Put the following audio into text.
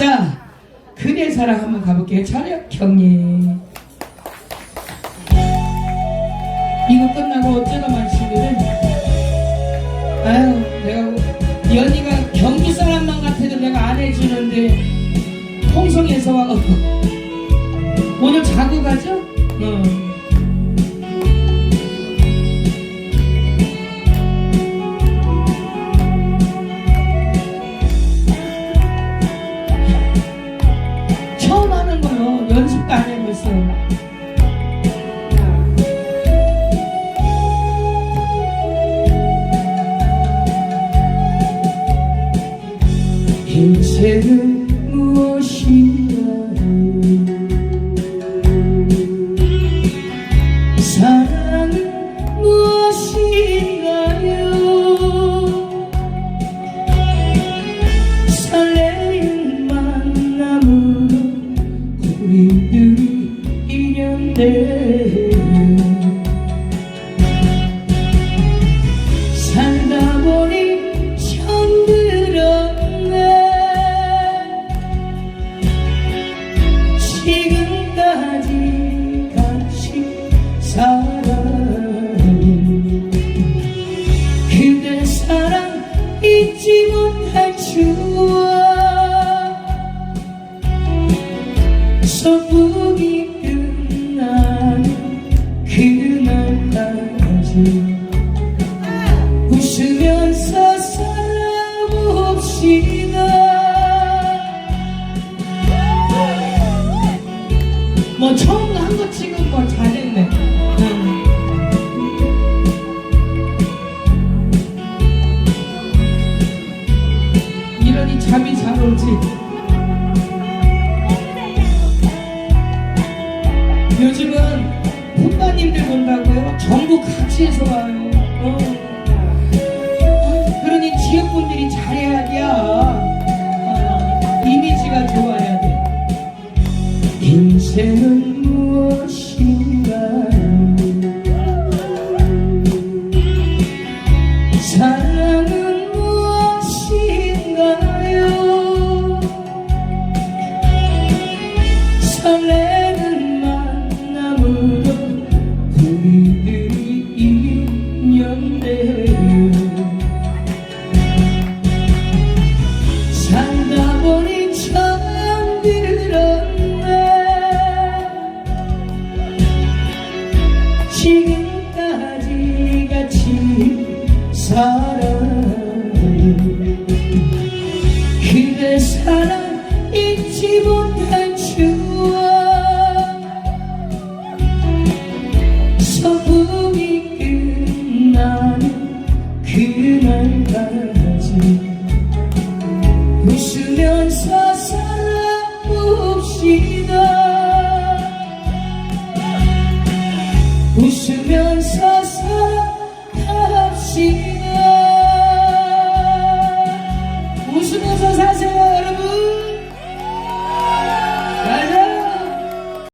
자, 그대 사랑 한번 가볼게요. 차렷 경례. 이거 끝나고 어쩌다 마치면은 아유 해봤어요. 인생은 무엇인가요? 사랑은 무엇인가요? 잊지 못할 추억. 소풍이 끝나는 그날까지. 웃으면서 살아봅시다 뭐 처음 한거 지금 요즘은 품바님들 본다고요? 전부 같이 해서 와요 어. 그러니 지역분들이 잘해야 돼. 어, 이미지가 좋아야 돼. 인생은 만나지. 웃으면서 살아봅시다. 웃으면서 살아갑시다.